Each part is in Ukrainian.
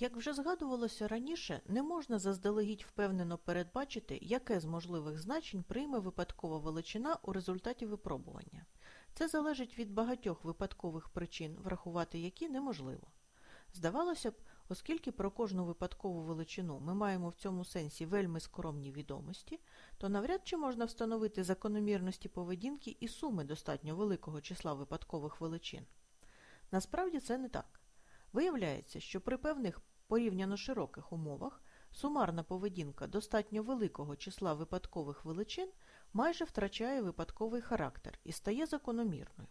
Як вже згадувалося раніше, не можна заздалегідь впевнено передбачити, яке з можливих значень прийме випадкова величина у результаті випробування. Це залежить від багатьох випадкових причин, врахувати які неможливо. Здавалося б, оскільки про кожну випадкову величину ми маємо в цьому сенсі вельми скромні відомості, то навряд чи можна встановити закономірності поведінки і суми достатньо великого числа випадкових величин. Насправді це не так. Виявляється, що при певних порівняно широких умовах сумарна поведінка достатньо великого числа випадкових величин майже втрачає випадковий характер і стає закономірною.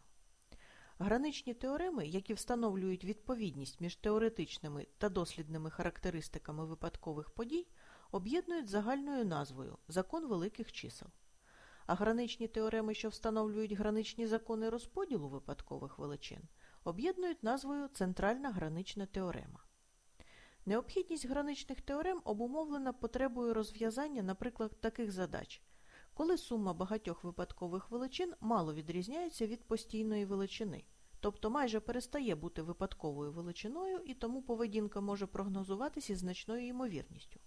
Граничні теореми, які встановлюють відповідність між теоретичними та дослідними характеристиками випадкових подій, об'єднують загальною назвою закон великих чисел. А граничні теореми, що встановлюють граничні закони розподілу випадкових величин, об'єднують назвою центральна гранична теорема. Необхідність граничних теорем обумовлена потребою розв'язання, наприклад, таких задач, коли сума багатьох випадкових величин мало відрізняється від постійної величини, тобто майже перестає бути випадковою величиною і тому поведінка може прогнозуватися із значною ймовірністю.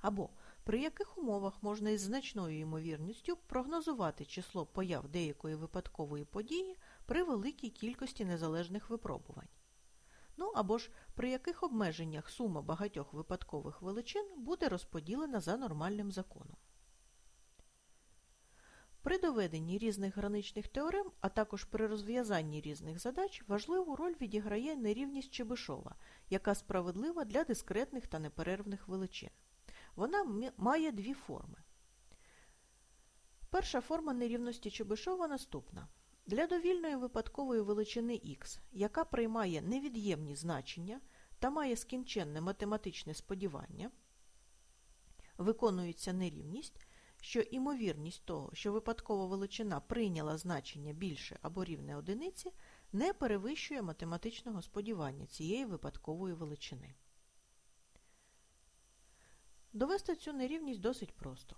Або при яких умовах можна із значною ймовірністю прогнозувати число появ деякої випадкової події при великій кількості незалежних випробувань. Ну або ж при яких обмеженнях сума багатьох випадкових величин буде розподілена за нормальним законом. При доведенні різних граничних теорем, а також при розв'язанні різних задач важливу роль відіграє нерівність Чебишова, яка справедлива для дискретних та неперервних величин. Вона має дві форми. Перша форма нерівності Чебишова наступна. Для довільної випадкової величини х, яка приймає невід'ємні значення та має скінченне математичне сподівання, виконується нерівність, що імовірність того, що випадкова величина прийняла значення більше або рівне одиниці, не перевищує математичного сподівання цієї випадкової величини. Довести цю нерівність досить просто.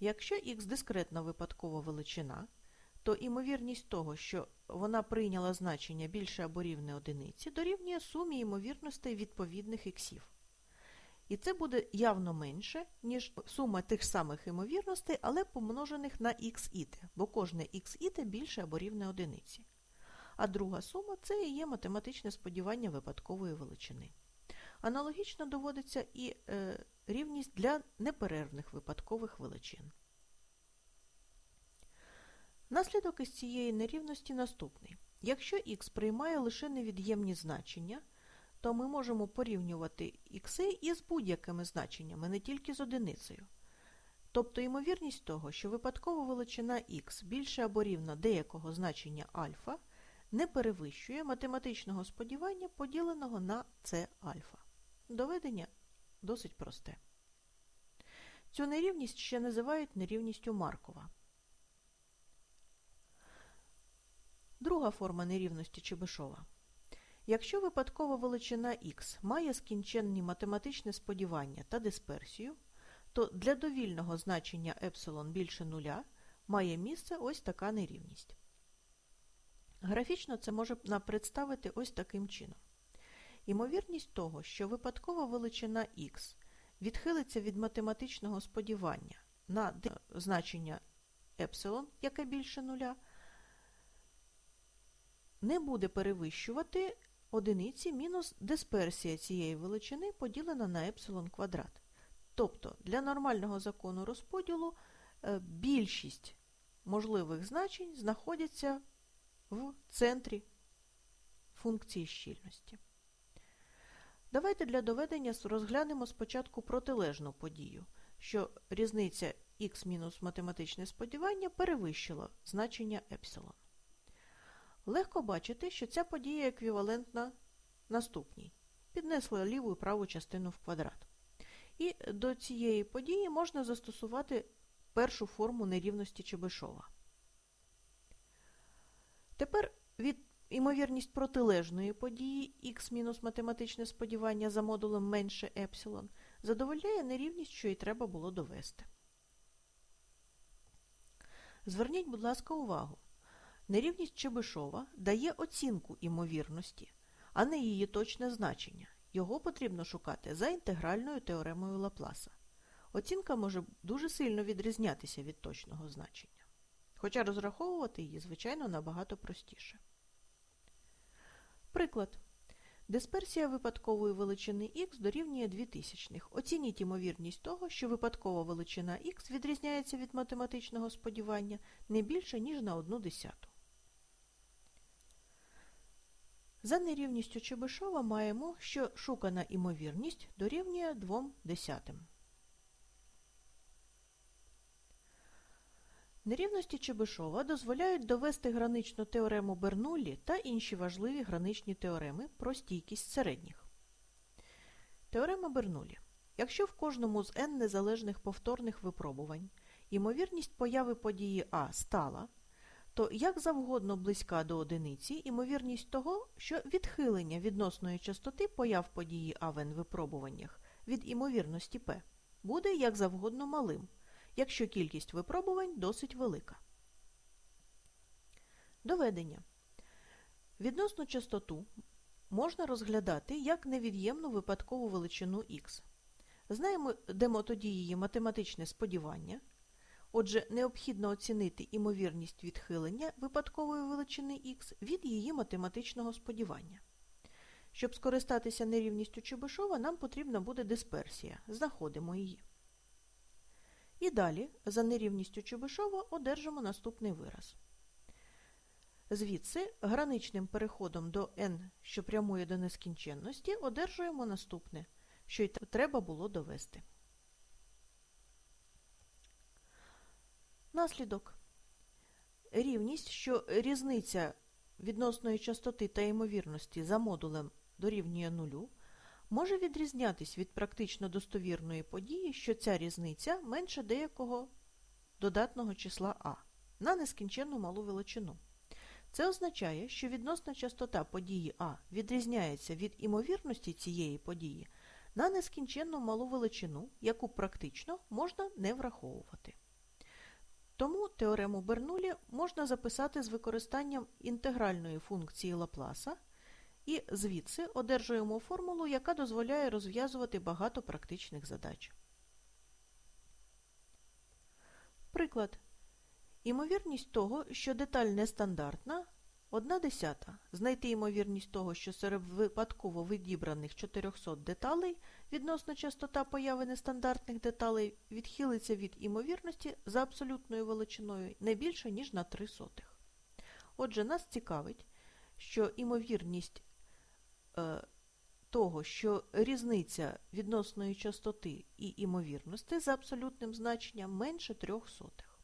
Якщо х дискретна випадкова величина, то імовірність того, що вона прийняла значення більше або рівне одиниці, дорівнює сумі ймовірностей відповідних іксів. І це буде явно менше, ніж сума тих самих ймовірностей, але помножених на х іте, бо кожне х іте більше або рівне одиниці. А друга сума це і є математичне сподівання випадкової величини. Аналогічно доводиться і е, рівність для неперервних випадкових величин. Наслідок із цієї нерівності наступний. Якщо х приймає лише невід'ємні значення, то ми можемо порівнювати ікси із будь-якими значеннями, не тільки з одиницею. Тобто ймовірність того, що випадкова величина х більше або рівна деякого значення альфа, не перевищує математичного сподівання, поділеного на це альфа. Доведення досить просте. Цю нерівність ще називають нерівністю Маркова. Друга форма нерівності Чебишова. Якщо випадкова величина х має скінченні математичне сподівання та дисперсію, то для довільного значення епсилон більше нуля має місце ось така нерівність. Графічно це можна представити ось таким чином. Імовірність того, що випадкова величина х відхилиться від математичного сподівання на значення епсилон, яке більше нуля, не буде перевищувати одиниці мінус дисперсія цієї величини поділена на епсилон квадрат. Тобто для нормального закону розподілу е, більшість можливих значень знаходяться в центрі функції щільності. Давайте для доведення розглянемо спочатку протилежну подію, що різниця х мінус математичне сподівання перевищила значення епсилон. Легко бачити, що ця подія еквівалентна наступній. Піднесли ліву і праву частину в квадрат. І до цієї події можна застосувати першу форму нерівності Чебишова. Тепер від імовірність протилежної події мінус математичне сподівання за модулем менше епсилон задовольняє нерівність, що і треба було довести. Зверніть, будь ласка, увагу. Нерівність Чебишова дає оцінку імовірності, а не її точне значення. Його потрібно шукати за інтегральною теоремою Лапласа. Оцінка може дуже сильно відрізнятися від точного значення. Хоча розраховувати її, звичайно, набагато простіше. Приклад. Дисперсія випадкової величини х дорівнює 2000. Оцініть ймовірність того, що випадкова величина х відрізняється від математичного сподівання не більше, ніж на одну десяту. За нерівністю Чебишова маємо, що шукана імовірність дорівнює 2 десятим. Нерівності Чебишова дозволяють довести граничну теорему Бернуллі та інші важливі граничні теореми про стійкість середніх. Теорема Бернуллі. Якщо в кожному з n незалежних повторних випробувань імовірність появи події А стала, то як завгодно близька до одиниці імовірність того, що відхилення відносної частоти появ події А в випробуваннях від імовірності P буде як завгодно малим, якщо кількість випробувань досить велика. Доведення. Відносну частоту можна розглядати як невід'ємну випадкову величину х. Знаємо демо тоді її математичне сподівання. Отже, необхідно оцінити імовірність відхилення випадкової величини х від її математичного сподівання. Щоб скористатися нерівністю Чебишова, нам потрібна буде дисперсія. Знаходимо її. І далі, за нерівністю Чебишова, одержимо наступний вираз. Звідси, граничним переходом до n, що прямує до нескінченності, одержуємо наступне, що й треба було довести. Наслідок. Рівність, що різниця відносної частоти та ймовірності за модулем дорівнює нулю, може відрізнятись від практично достовірної події, що ця різниця менше деякого додатного числа а на нескінченну малу величину. Це означає, що відносна частота події А відрізняється від імовірності цієї події на нескінченну малу величину, яку практично можна не враховувати. Тому теорему Бернулі можна записати з використанням інтегральної функції Лапласа, і звідси одержуємо формулу, яка дозволяє розв'язувати багато практичних задач. Приклад. Імовірність того, що деталь нестандартна – 1 десята. Знайти ймовірність того, що серед випадково відібраних 400 деталей відносно частота появи нестандартних деталей відхилиться від імовірності за абсолютною величиною не більше, ніж на 3 сотих. Отже, нас цікавить, що імовірність е, того, що різниця відносної частоти і імовірності за абсолютним значенням менше 3 сотих.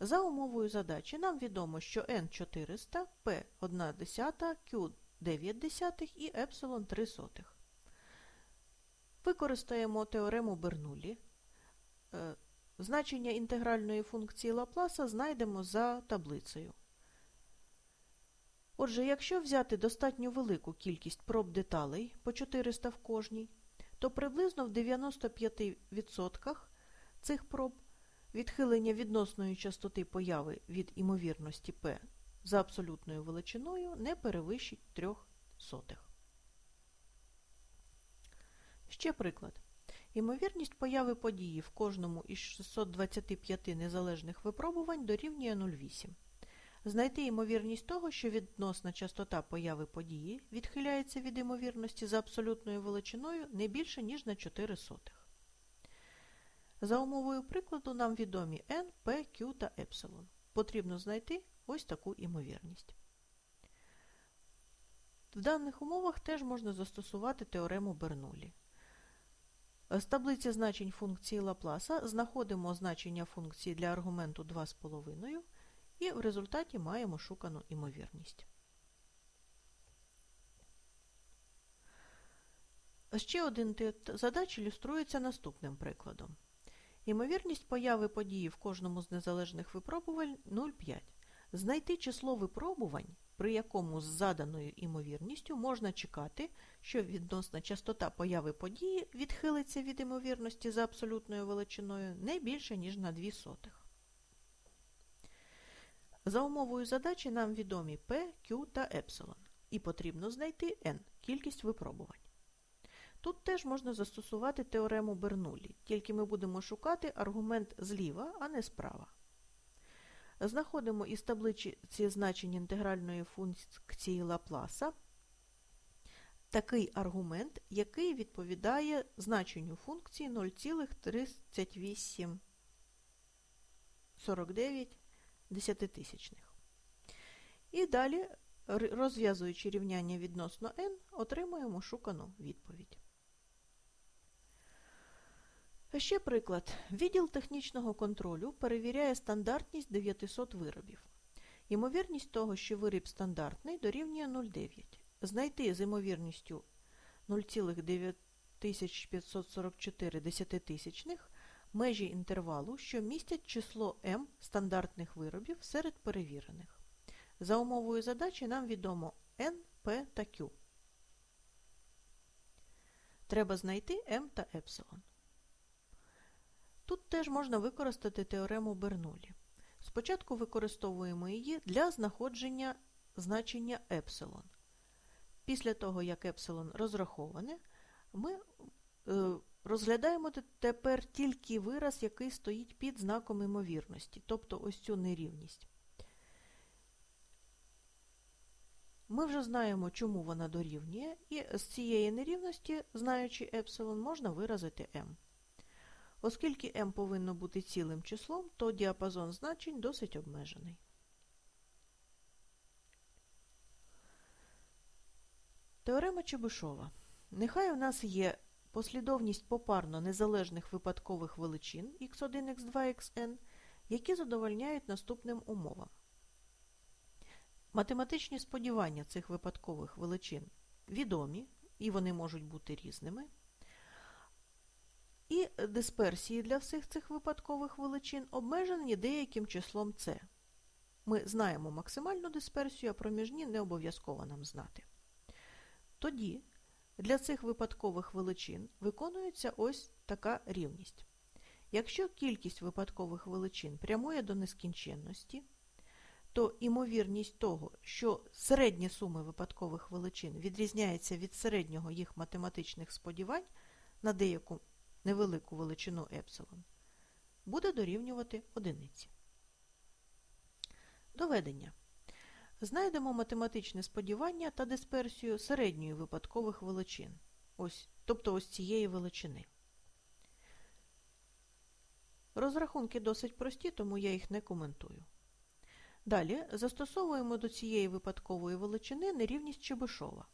За умовою задачі нам відомо, що n400, p 1 десята, q 9 десятих і епсилон 3 сотих. Використаємо теорему Бернулі. Е, значення інтегральної функції Лапласа знайдемо за таблицею. Отже, якщо взяти достатньо велику кількість проб деталей по 400 в кожній, то приблизно в 95% цих проб відхилення відносної частоти появи від імовірності P за абсолютною величиною не перевищить 3 сотих. Ще приклад. Імовірність появи події в кожному із 625 незалежних випробувань дорівнює 0,8. Знайти ймовірність того, що відносна частота появи події відхиляється від ймовірності за абсолютною величиною не більше, ніж на 4 сотих. За умовою прикладу нам відомі n, p, q та епсилон. Потрібно знайти ось таку імовірність. В даних умовах теж можна застосувати теорему Бернулі. З таблиці значень функції Лапласа знаходимо значення функції для аргументу 2,5 і в результаті маємо шукану імовірність. Ще один тип задач ілюструється наступним прикладом. Імовірність появи події в кожному з незалежних випробувань 0,5. Знайти число випробувань, при якому з заданою імовірністю можна чекати, що відносна частота появи події відхилиться від імовірності за абсолютною величиною не більше, ніж на 2 сотих. За умовою задачі нам відомі P, Q та епсилон. і потрібно знайти n – кількість випробувань. Тут теж можна застосувати теорему Бернуллі, тільки ми будемо шукати аргумент зліва, а не справа. Знаходимо із таблиці значень інтегральної функції Лапласа такий аргумент, який відповідає значенню функції 0,3849 десятитисячних. І далі, розв'язуючи рівняння відносно n, отримуємо шукану відповідь. Ще приклад. Відділ технічного контролю перевіряє стандартність 900 виробів. Ймовірність того, що виріб стандартний, дорівнює 0,9. Знайти з ймовірністю 0,9544 десятитисячних межі інтервалу, що містять число m стандартних виробів серед перевірених. За умовою задачі нам відомо n, p та q. Треба знайти m та епсилон. Тут теж можна використати теорему Бернулі. Спочатку використовуємо її для знаходження значення епсилон. Після того, як епсилон розраховане, ми е, розглядаємо тепер тільки вираз, який стоїть під знаком імовірності, тобто ось цю нерівність. Ми вже знаємо, чому вона дорівнює, і з цієї нерівності, знаючи епсилон, можна виразити m. Оскільки m повинно бути цілим числом, то діапазон значень досить обмежений. Теорема Чебишова. Нехай у нас є послідовність попарно незалежних випадкових величин x1, x2, xn, які задовольняють наступним умовам. Математичні сподівання цих випадкових величин відомі, і вони можуть бути різними. І дисперсії для всіх цих випадкових величин обмежені деяким числом c. Ми знаємо максимальну дисперсію, а проміжні не обов'язково нам знати. Тоді для цих випадкових величин виконується ось така рівність. Якщо кількість випадкових величин прямує до нескінченності, то імовірність того, що середні суми випадкових величин відрізняється від середнього їх математичних сподівань на деяку невелику величину епсилон, буде дорівнювати одиниці. Доведення. Знайдемо математичне сподівання та дисперсію середньої випадкових величин, ось, тобто ось цієї величини. Розрахунки досить прості, тому я їх не коментую. Далі застосовуємо до цієї випадкової величини нерівність Чебишова.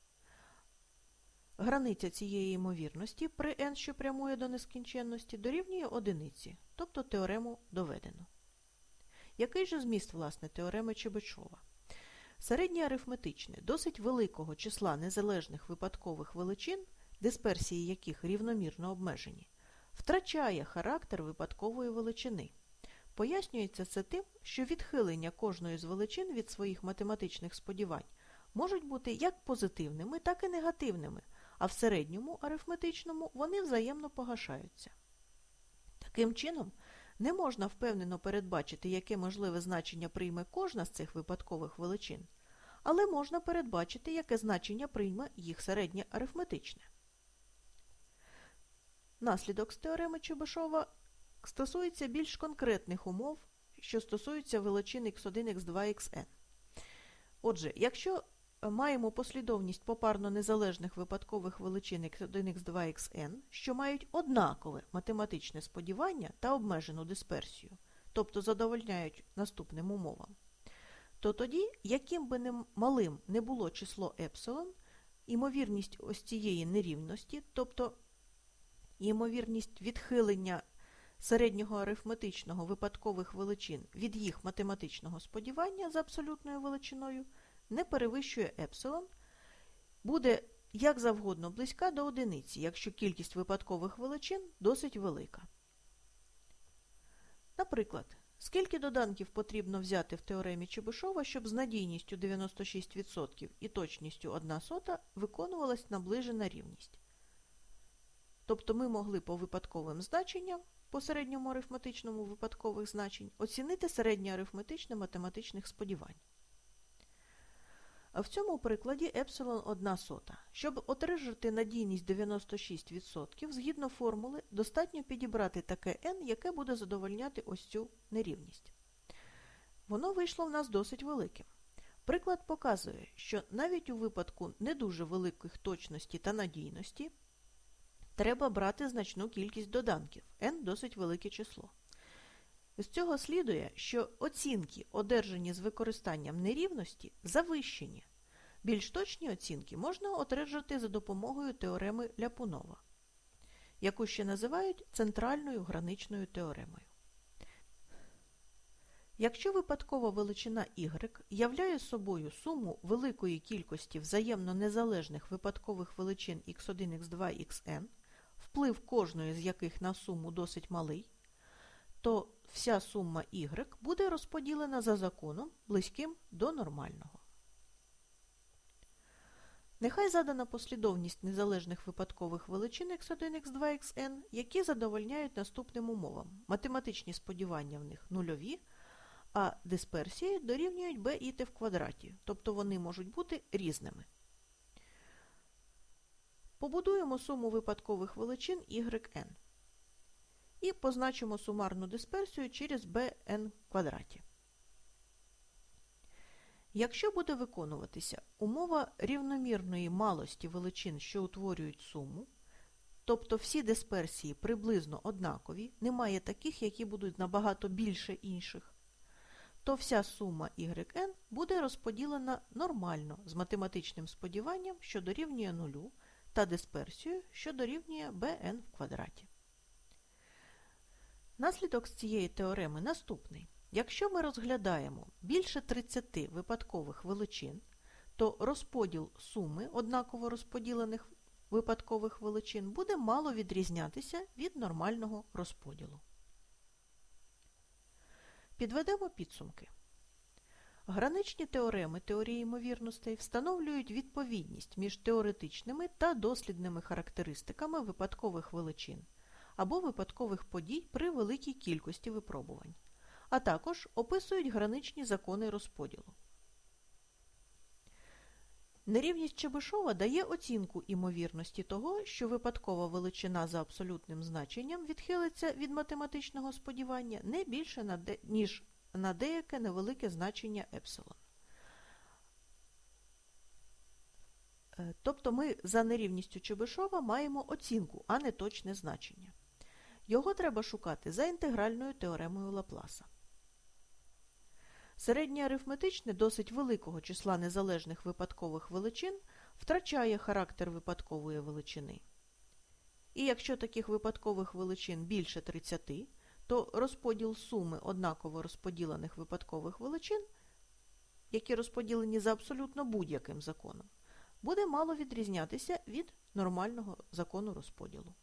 Границя цієї ймовірності при n, що прямує до нескінченності, дорівнює одиниці, тобто теорему доведено. Який же зміст, власне, теореми Чебишова? Середнє арифметичне досить великого числа незалежних випадкових величин, дисперсії яких рівномірно обмежені, втрачає характер випадкової величини. Пояснюється це тим, що відхилення кожної з величин від своїх математичних сподівань можуть бути як позитивними, так і негативними, а в середньому арифметичному вони взаємно погашаються. Таким чином, не можна впевнено передбачити, яке можливе значення прийме кожна з цих випадкових величин, але можна передбачити, яке значення прийме їх середнє арифметичне. Наслідок з теореми Чебишова стосується більш конкретних умов, що стосуються величин x1, x2, xn. Отже, якщо маємо послідовність попарно незалежних випадкових величин x1, x2, xn, що мають однакове математичне сподівання та обмежену дисперсію, тобто задовольняють наступним умовам, то тоді, яким би не малим не було число епсилон, імовірність ось цієї нерівності, тобто ймовірність відхилення середнього арифметичного випадкових величин від їх математичного сподівання за абсолютною величиною не перевищує епсилон, буде як завгодно близька до одиниці, якщо кількість випадкових величин досить велика. Наприклад, скільки доданків потрібно взяти в теоремі Чебишова, щоб з надійністю 96% і точністю 1 сота виконувалась наближена рівність. Тобто ми могли по випадковим значенням, по середньому арифметичному випадкових значень, оцінити середнє арифметичне математичних сподівань. В цьому прикладі епсилон 1 сота. Щоб отримати надійність 96%, згідно формули, достатньо підібрати таке n, яке буде задовольняти ось цю нерівність. Воно вийшло в нас досить великим. Приклад показує, що навіть у випадку не дуже великих точності та надійності треба брати значну кількість доданків, n досить велике число. З цього слідує, що оцінки, одержані з використанням нерівності, завищені. Більш точні оцінки можна одержати за допомогою теореми Ляпунова, яку ще називають центральною граничною теоремою. Якщо випадкова величина y являє собою суму великої кількості взаємно незалежних випадкових величин x1, x2, xn, вплив кожної з яких на суму досить малий, то вся сума y буде розподілена за законом, близьким до нормального. Нехай задана послідовність незалежних випадкових величин x1, x2, xn, які задовольняють наступним умовам. Математичні сподівання в них нульові, а дисперсії дорівнюють b і t в квадраті, тобто вони можуть бути різними. Побудуємо суму випадкових величин yn і позначимо сумарну дисперсію через bn квадраті. Якщо буде виконуватися умова рівномірної малості величин, що утворюють суму, тобто всі дисперсії приблизно однакові, немає таких, які будуть набагато більше інших, то вся сума yn буде розподілена нормально з математичним сподіванням, що дорівнює нулю, та дисперсією, що дорівнює bn в квадраті. Наслідок з цієї теореми наступний. Якщо ми розглядаємо більше 30 випадкових величин, то розподіл суми однаково розподілених випадкових величин буде мало відрізнятися від нормального розподілу. Підведемо підсумки. Граничні теореми теорії ймовірностей встановлюють відповідність між теоретичними та дослідними характеристиками випадкових величин або випадкових подій при великій кількості випробувань, а також описують граничні закони розподілу. Нерівність Чебишова дає оцінку імовірності того, що випадкова величина за абсолютним значенням відхилиться від математичного сподівання не більше, ніж на деяке невелике значення епсилон. Тобто ми за нерівністю Чебишова маємо оцінку, а не точне значення. Його треба шукати за інтегральною теоремою Лапласа. Середнє арифметичне досить великого числа незалежних випадкових величин втрачає характер випадкової величини. І якщо таких випадкових величин більше 30, то розподіл суми однаково розподілених випадкових величин, які розподілені за абсолютно будь-яким законом, буде мало відрізнятися від нормального закону розподілу.